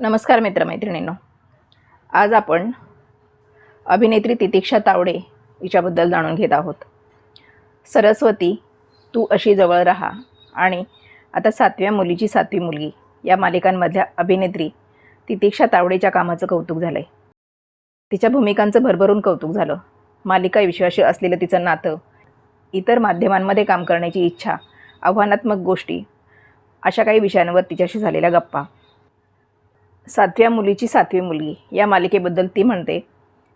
नमस्कार मित्रमैत्रिणींनो. आज आपण अभिनेत्री तितिक्षा तावडे हिच्याबद्दल जाणून घेत आहोत. सरस्वती तू अशी जवळ राहा आणि आता सातव्या मुलीची सातवी मुलगी या मालिकांमधल्या अभिनेत्री तितिक्षा तावडेच्या कामाचं कौतुक झालं आहे तिच्या भूमिकांचं भरभरून कौतुक झालं. मालिका विश्वाशी असलेलं तिचं नातं इतर माध्यमांमध्ये काम करण्याची इच्छा आव्हानात्मक गोष्टी अशा काही विषयांवर तिच्याशी झालेल्या गप्पा. सातव्या मुलीची सातवी मुलगी. या मालिकेबद्दल ती म्हणते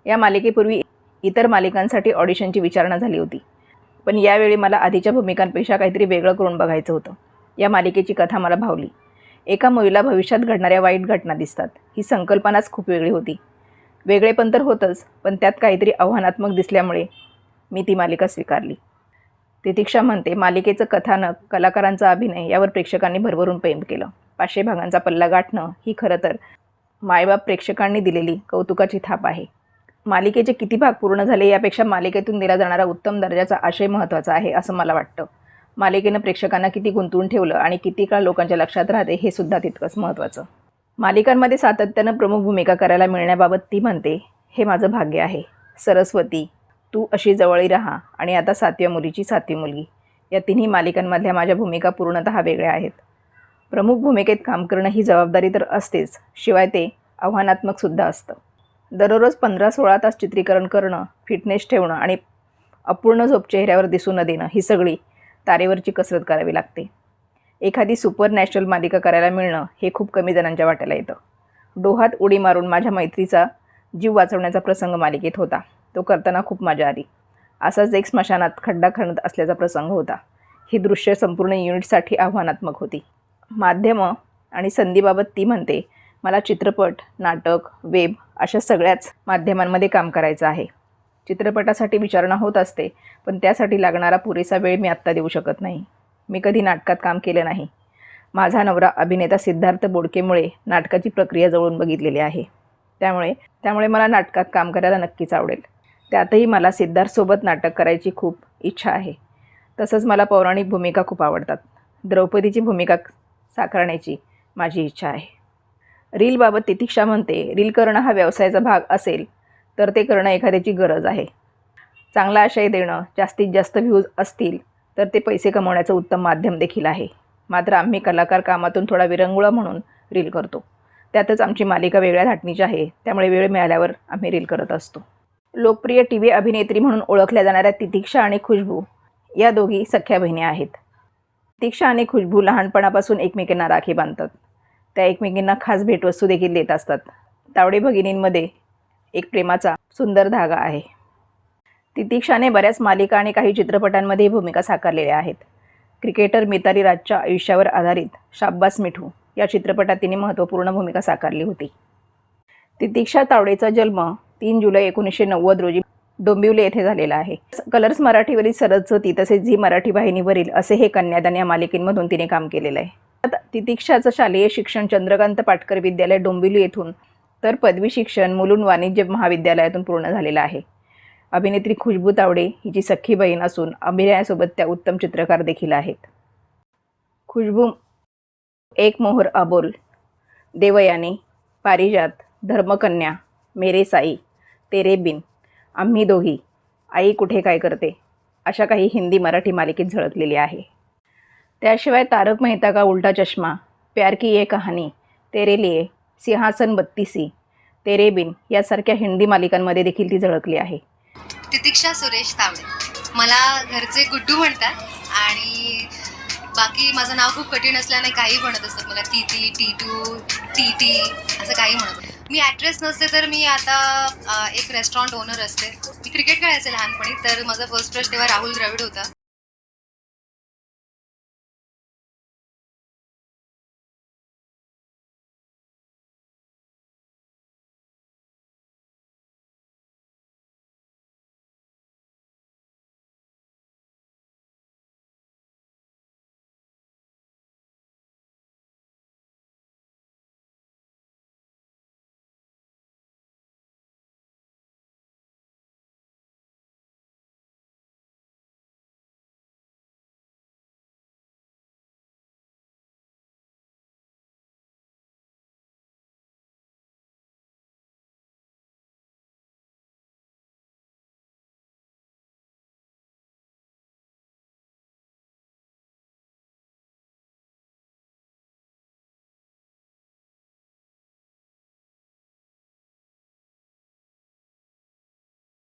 या मालिकेपूर्वी इतर मालिकांसाठी ऑडिशनची विचारणा झाली होती. पण यावेळी मला आधीच्या भूमिकांपेक्षा काहीतरी वेगळं करून बघायचं होतं. या मालिकेची कथा मला भावली. एका मुलीला भविष्यात घडणाऱ्या वाईट घटना दिसतात. ही संकल्पनाच खूप वेगळी होती. वेगळेपण तर होतंच पण त्यात काहीतरी आव्हानात्मक दिसल्यामुळे मी ती मालिका स्वीकारली. तितिक्षा म्हणते मालिकेचं कथानक कलाकारांचा अभिनय यावर प्रेक्षकांनी भरभरून प्रेम केलं. पाचशे भागांचा पल्ला गाठणं ही खरं तर मायबाप प्रेक्षकांनी दिलेली कौतुकाची थाप आहे. मालिकेचे किती भाग पूर्ण झाले यापेक्षा मालिकेतून दिला जाणारा उत्तम दर्जाचा आशय महत्त्वाचा आहे असं मला वाटतं. मालिकेनं प्रेक्षकांना किती गुंतवून ठेवलं आणि किती काळ लोकांच्या लक्षात राहते हे सुद्धा तितकंच महत्त्वाचं. मालिकांमध्ये सातत्यानं प्रमुख भूमिका करायला मिळण्याबाबत ती म्हणते हे माझं भाग्य आहे. सरस्वती तू अशी जवळी राहा आणि आता सातव्या मुलीची सातवी मुलगी. या तिन्ही मालिकांमधल्या माझ्या भूमिका पूर्णतः वेगळ्या आहेत. प्रमुख भूमिकेत काम करणं ही जबाबदारी तर असतेच. शिवाय ते आव्हानात्मकसुद्धा असतं. दररोज पंधरा सोळा तास चित्रीकरण करणं फिटनेस ठेवणं आणि अपूर्ण झोप चेहऱ्यावर दिसू न देणं ही सगळी तारेवरची कसरत करावी लागते. एखादी सुपर नॅशनल मालिका करायला मिळणं हे खूप कमी जणांच्या वाट्याला येतं. डोहात उडी मारून माझ्या मैत्रीचा जीव वाचवण्याचा प्रसंग मालिकेत होता. तो करताना खूप मजा आली. असाच एक स्मशानात खड्डा खणत असल्याचा प्रसंग होता. ही दृश्य संपूर्ण युनिटसाठी आव्हानात्मक होती. माध्यमं आणि संधीबाबत ती म्हणते मला चित्रपट नाटक वेब अशा सगळ्याच माध्यमांमध्ये काम करायचं आहे. चित्रपटासाठी विचारणा होत असते पण त्यासाठी लागणारा पुरेसा वेळ मी आत्ता देऊ शकत नाही. मी कधी नाटकात काम केलं नाही. माझा नवरा अभिनेता सिद्धार्थ बोडकेमुळे नाटकाची प्रक्रिया जवळून बघितलेली आहे. त्यामुळे त्यामुळे मला नाटकात काम करायला नक्कीच आवडेल. त्यातही मला सिद्धार्थसोबत नाटक करायची खूप इच्छा आहे. तसंच मला पौराणिक भूमिका खूप आवडतात. द्रौपदीची भूमिका साकारण्याची माझी इच्छा आहे. रीलबाबत तितिक्षा म्हणते रील करणं हा व्यवसायाचा भाग असेल तर ते करणं एखाद्याची गरज आहे. चांगला आशय देणं जास्तीत जास्त व्ह्यूज असतील तर ते पैसे कमवण्याचं उत्तम माध्यम देखील आहे. मात्र आम्ही कलाकार कामातून थोडा विरंगुळा म्हणून रील करतो. त्यातच आमची मालिका वेगळ्या धाटणीची आहे त्यामुळे वेळ मिळाल्यावर आम्ही रील करत असतो. लोकप्रिय टी व्ही अभिनेत्री म्हणून ओळखल्या जाणाऱ्या तितिक्षा आणि खुशबू या दोघी सख्या बहिणी आहेत. तितिक्षा आणि खुशबू लहानपणापासून एकमेकींना राखी बांधतात. त्या एकमेकींना खास भेटवस्तू देखील देत असतात. तावडे भगिनींमध्ये एक प्रेमाचा सुंदर धागा आहे. तितिक्षाने बऱ्याच मालिका आणि काही चित्रपटांमध्ये भूमिका साकारलेल्या आहेत. क्रिकेटर मिताली राजच्या आयुष्यावर आधारित शाब्बास मिठू या चित्रपटात तिने महत्त्वपूर्ण भूमिका साकारली होती. तितिक्षा तावडेचा जन्म तीन जुलै एकोणीसशे नव्वद रोजी डोंबिवली येथे झालेला आहे. कलर्स मराठीवरील सरस्वती तसेच झी मराठी वाहिनीवरील असे हे कन्यादान या मालिकेंमधून तिने काम केलेलं आहे. तितिक्षाचं शालेय शिक्षण चंद्रकांत पाटकर विद्यालय डोंबिवली येथून तर पदवी शिक्षण मुलुंड वाणिज्य महाविद्यालयातून पूर्ण झालेलं आहे. अभिनेत्री खुशबू तावडे हिची सख्खी बहीण असून अभिनयासोबत त्या उत्तम चित्रकार देखील आहेत. खुशबू एक मोहर अबोल देवयानी पारिजात धर्मकन्या मेरे साई तेरे बिन आम्ही दोघी. आई कुठे काय करते? अशा काही हिंदी मराठी मालिकेत झळकलेली आहे. त्याशिवाय तारक मेहता का उलटा चष्मा? प्यार की ये कहाणी तेरे लिए सिंहासन बत्तीसी. तेरे बिन यासारख्या हिंदी मालिकांमध्ये देखील ती झळकली आहे. तितिक्षा सुरेश तावडे. मला घरचे गुड्डू म्हणतात आणि बाकी माझं नाव खूप कठीण असल्याने काही म्हणत असतात. मला टी टी टी टू टी टी असं काही म्हणत मी ॲक्ट्रेस नसते तर मी आता एक रेस्टॉरंट ओनर असते. मी क्रिकेट खेळायचे लहानपणी तर माझा फर्स्ट क्रश तेव्हा राहुल द्रविड होता.